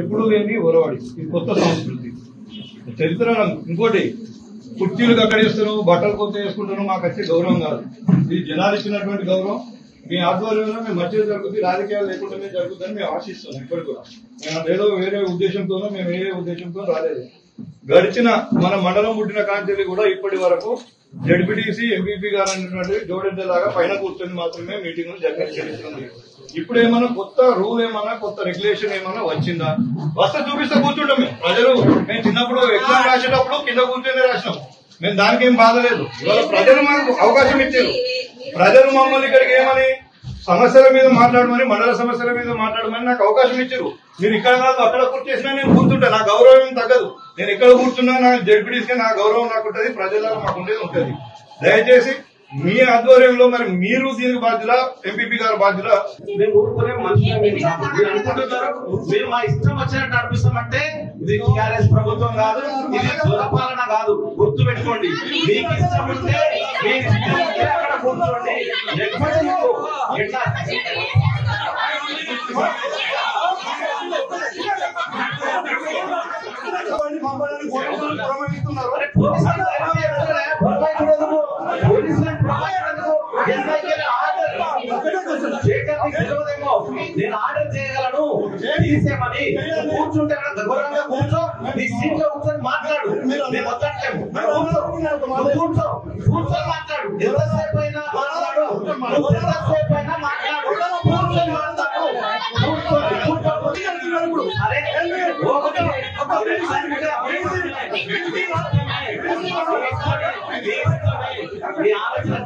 ఎప్పుడు లేని ఒరవాడి ఇది కొత్త సంస్కృతి. చరిత్ర ఇంకోటి కుర్చీలు కక్కడేస్తున్నావు బట్టలు కొత్త వేసుకుంటున్నావు మాకు వచ్చే గౌరవం కాదు. ఇది జనాలు ఇచ్చినటువంటి గౌరవం మీ ఆధ్వర్యంలో మేము మంచిగా జరుగుతుంది రాజకీయాలు లేకుండానే జరుగుతుందని మేము ఆశిస్తున్నాం ఇప్పటికి కూడా. మేము ఏదో వేరే ఉద్దేశంతోనో మేము వేరే ఉద్దేశంతో రాలేదు. గడిచిన మన మండలం పుట్టిన కాంతి కూడా ఇప్పటి వరకు జడ్పీటీసీ ఎంపీపీ గారు అనేటువంటి జోడించేలాగా పైన కూర్చొని మాత్రమే మీటింగ్ జరిగిస్తుంది ఇప్పుడు ఏమన్నా కొత్త రూల్ ఏమన్నా కొత్త రెగ్యులేషన్ ఏమన్నా వచ్చిందా? వస్తే చూపిస్తే కూర్చుంటాం మేము. ప్రజలు మేము చిన్నప్పుడు ఎగ్జామ్ రాసేటప్పుడు కింద కూర్చొని రాసినాం. మేము దానికి ఏం బాధ లేదు. ప్రజలు మనకు అవకాశం ఇచ్చారు. ప్రజలు మమ్మల్ని ఇక్కడికి ఏమని సమస్యల మీద మాట్లాడమని మండల సమస్యల మీద మాట్లాడమని నాకు అవకాశం ఇచ్చారు. మీరు ఇక్కడ కాదు అక్కడ కూర్చేసినా నేను కూర్చుంటా. నా గౌరవం ఏం తగ్గదు. నేను ఎక్కడ కూర్చున్నా నా జడ్పీటీసీ నా గౌరవం నాకు ఉంటుంది ప్రజలకు మాకు ఉండేది ఉంటుంది. దయచేసి మీ ఆధ్వర్యంలో మరి మీరు దీనికి బాధ్యుల ఎంపీపీ గారు బాధ్యుల. మేము ఊరుకునే మనుషులు మీరు. అనుకుంటున్నారు? మేము మా ఇష్టం వచ్చినట్టు అనిపిస్తామంటే ఇది టీఆర్ఎస్ ప్రభుత్వం కాదు ఇది దురపాలన కాదు. పెట్టుకోండి మీకు ఇష్టం ఉంటే మీకు ఇష్టం ఉంటే అక్కడ కూర్చోండి. ఎట్లా. నేను ఆర్డర్ చేయగలను. తీసేమని కూర్చుంటే గౌరవంగా కూర్చో నీ సీట్లో కూర్చొని మాట్లాడు నేను వద్దట్లేము కూర్చో కూర్చొని మాట్లాడు ఎంతసేపు అయినా మాట్లాడు ఎంతసేపు అయినా మాట్లాడు కూర్చొని మాట్లాడు కూర్చోండి కూర్చో అరే ఒకటి ఒక మీ ఆలోచన